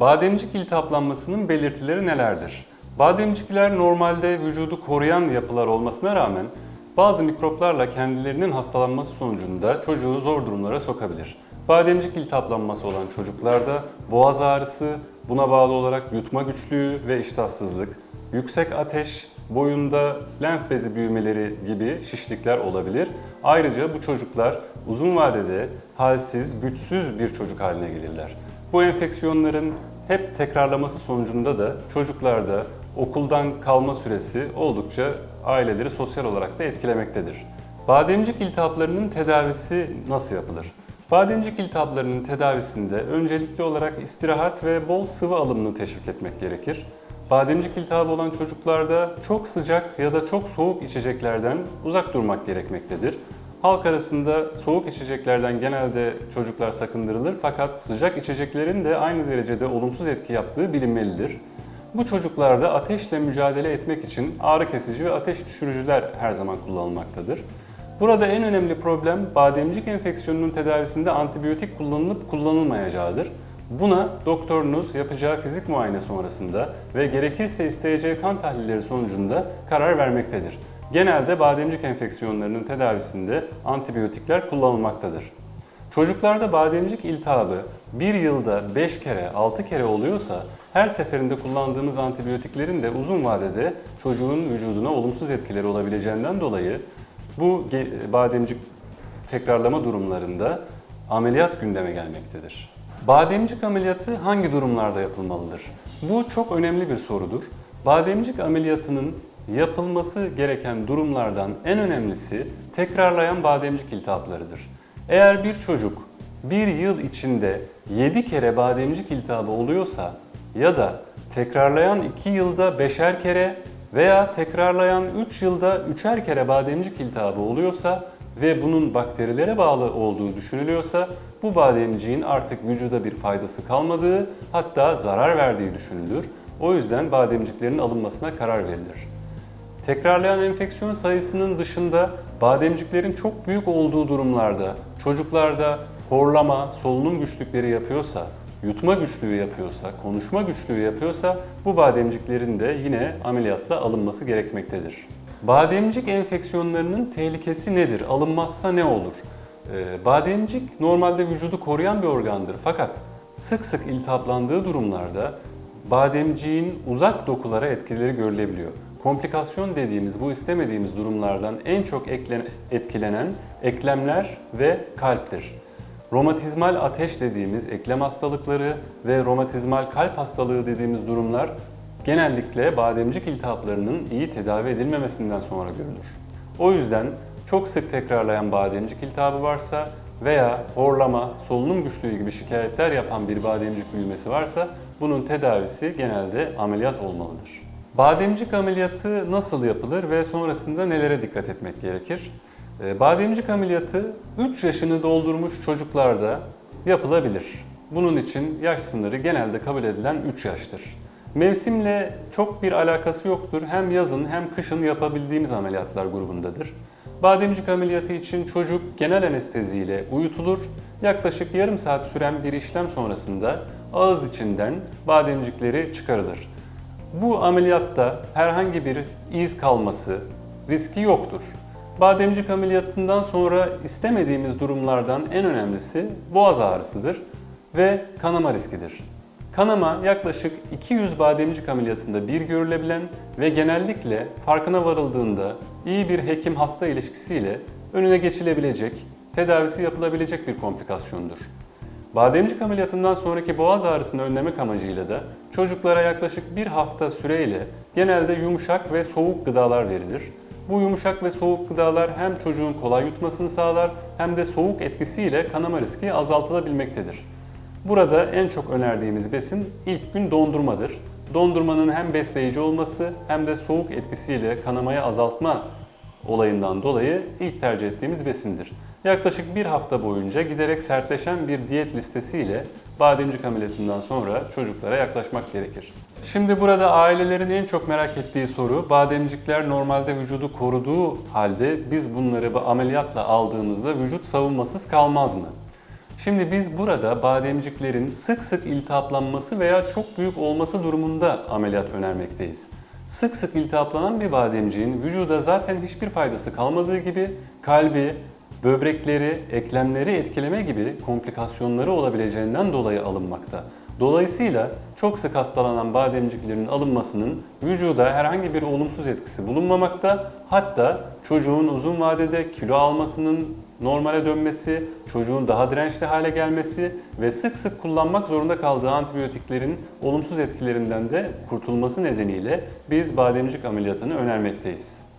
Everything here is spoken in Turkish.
Bademcik iltihaplanmasının belirtileri nelerdir? Bademcikler normalde vücudu koruyan yapılar olmasına rağmen bazı mikroplarla kendilerinin hastalanması sonucunda çocuğu zor durumlara sokabilir. Bademcik iltihaplanması olan çocuklarda boğaz ağrısı, buna bağlı olarak yutma güçlüğü ve iştahsızlık, yüksek ateş, boyunda lenf bezi büyümeleri gibi şişlikler olabilir. Ayrıca bu çocuklar uzun vadede halsiz, güçsüz bir çocuk haline gelirler. Bu enfeksiyonların hep tekrarlaması sonucunda da çocuklarda okuldan kalma süresi oldukça aileleri sosyal olarak da etkilemektedir. Bademcik iltihaplarının tedavisi nasıl yapılır? Bademcik iltihaplarının tedavisinde öncelikli olarak istirahat ve bol sıvı alımını teşvik etmek gerekir. Bademcik iltihabı olan çocuklarda çok sıcak ya da çok soğuk içeceklerden uzak durmak gerekmektedir. Halk arasında soğuk içeceklerden genelde çocuklar sakındırılır fakat sıcak içeceklerin de aynı derecede olumsuz etki yaptığı bilinmelidir. Bu çocuklarda ateşle mücadele etmek için ağrı kesici ve ateş düşürücüler her zaman kullanılmaktadır. Burada en önemli problem bademcik enfeksiyonunun tedavisinde antibiyotik kullanılıp kullanılmayacağıdır. Buna doktorunuz yapacağı fizik muayene sonrasında ve gerekirse isteyeceği kan tahlilleri sonucunda karar vermektedir. Genelde bademcik enfeksiyonlarının tedavisinde antibiyotikler kullanılmaktadır. Çocuklarda bademcik iltihabı bir yılda 5 kere 6 kere oluyorsa her seferinde kullandığımız antibiyotiklerin de uzun vadede çocuğun vücuduna olumsuz etkileri olabileceğinden dolayı bu bademcik tekrarlama durumlarında ameliyat gündeme gelmektedir. Bademcik ameliyatı hangi durumlarda yapılmalıdır? Bu çok önemli bir sorudur. Bademcik ameliyatının yapılması gereken durumlardan en önemlisi tekrarlayan bademcik iltihaplarıdır. Eğer bir çocuk bir yıl içinde 7 kere bademcik iltihabı oluyorsa ya da tekrarlayan 2 yılda 5'er kere veya tekrarlayan 3 yılda 3'er kere bademcik iltihabı oluyorsa ve bunun bakterilere bağlı olduğu düşünülüyorsa bu bademciğin artık vücuda bir faydası kalmadığı hatta zarar verdiği düşünülür. O yüzden bademciklerin alınmasına karar verilir. Tekrarlayan enfeksiyon sayısının dışında bademciklerin çok büyük olduğu durumlarda çocuklarda horlama, solunum güçlükleri yapıyorsa, yutma güçlüğü yapıyorsa, konuşma güçlüğü yapıyorsa bu bademciklerin de yine ameliyatla alınması gerekmektedir. Bademcik enfeksiyonlarının tehlikesi nedir? Alınmazsa ne olur? Ee, Bademcik normalde vücudu koruyan bir organdır fakat sık sık iltihaplandığı durumlarda bademciğin uzak dokulara etkileri görülebiliyor. Komplikasyon dediğimiz bu istemediğimiz durumlardan en çok etkilenen eklemler ve kalptir. Romatizmal ateş dediğimiz eklem hastalıkları ve romatizmal kalp hastalığı dediğimiz durumlar genellikle bademcik iltihaplarının iyi tedavi edilmemesinden sonra görülür. O yüzden çok sık tekrarlayan bademcik iltihabı varsa veya horlama, solunum güçlüğü gibi şikayetler yapan bir bademcik büyümesi varsa bunun tedavisi genelde ameliyat olmalıdır. Bademcik ameliyatı nasıl yapılır ve sonrasında nelere dikkat etmek gerekir? Ee, Bademcik ameliyatı 3 yaşını doldurmuş çocuklarda yapılabilir. Bunun için yaş sınırı genelde kabul edilen 3 yaştır. Mevsimle çok bir alakası yoktur. Hem yazın hem kışın yapabildiğimiz ameliyatlar grubundadır. Bademcik ameliyatı için çocuk genel anesteziyle uyutulur. Yaklaşık yarım saat süren bir işlem sonrasında ağız içinden bademcikleri çıkarılır. Bu ameliyatta herhangi bir iz kalması riski yoktur. Bademcik ameliyatından sonra istemediğimiz durumlardan en önemlisi boğaz ağrısıdır ve kanama riskidir. Kanama yaklaşık 200 bademcik ameliyatında bir görülebilen ve genellikle farkına varıldığında iyi bir hekim hasta ilişkisiyle önüne geçilebilecek, tedavisi yapılabilecek bir komplikasyondur. Bademcik ameliyatından sonraki boğaz ağrısını önlemek amacıyla da çocuklara yaklaşık bir hafta süreyle genelde yumuşak ve soğuk gıdalar verilir. Bu yumuşak ve soğuk gıdalar hem çocuğun kolay yutmasını sağlar hem de soğuk etkisiyle kanama riski azaltılabilmektedir. Burada en çok önerdiğimiz besin ilk gün dondurmadır. Dondurmanın hem besleyici olması hem de soğuk etkisiyle kanamayı azaltma olayından dolayı ilk tercih ettiğimiz besindir. Yaklaşık bir hafta boyunca giderek sertleşen bir diyet listesiyle bademcik ameliyatından sonra çocuklara yaklaşmak gerekir. Şimdi burada ailelerin en çok merak ettiği soru, bademcikler normalde vücudu koruduğu halde biz bunları bu ameliyatla aldığımızda vücut savunmasız kalmaz mı? Şimdi biz burada bademciklerin sık sık iltihaplanması veya çok büyük olması durumunda ameliyat önermekteyiz. Sık sık iltihaplanan bir bademciğin vücuda zaten hiçbir faydası kalmadığı gibi kalbi, böbrekleri, eklemleri etkileme gibi komplikasyonları olabileceğinden dolayı alınmakta. Dolayısıyla çok sık hastalanan bademciklerin alınmasının vücuda herhangi bir olumsuz etkisi bulunmamakta. Hatta çocuğun uzun vadede kilo almasının normale dönmesi, çocuğun daha dirençli hale gelmesi ve sık sık kullanmak zorunda kaldığı antibiyotiklerin olumsuz etkilerinden de kurtulması nedeniyle biz bademcik ameliyatını önermekteyiz.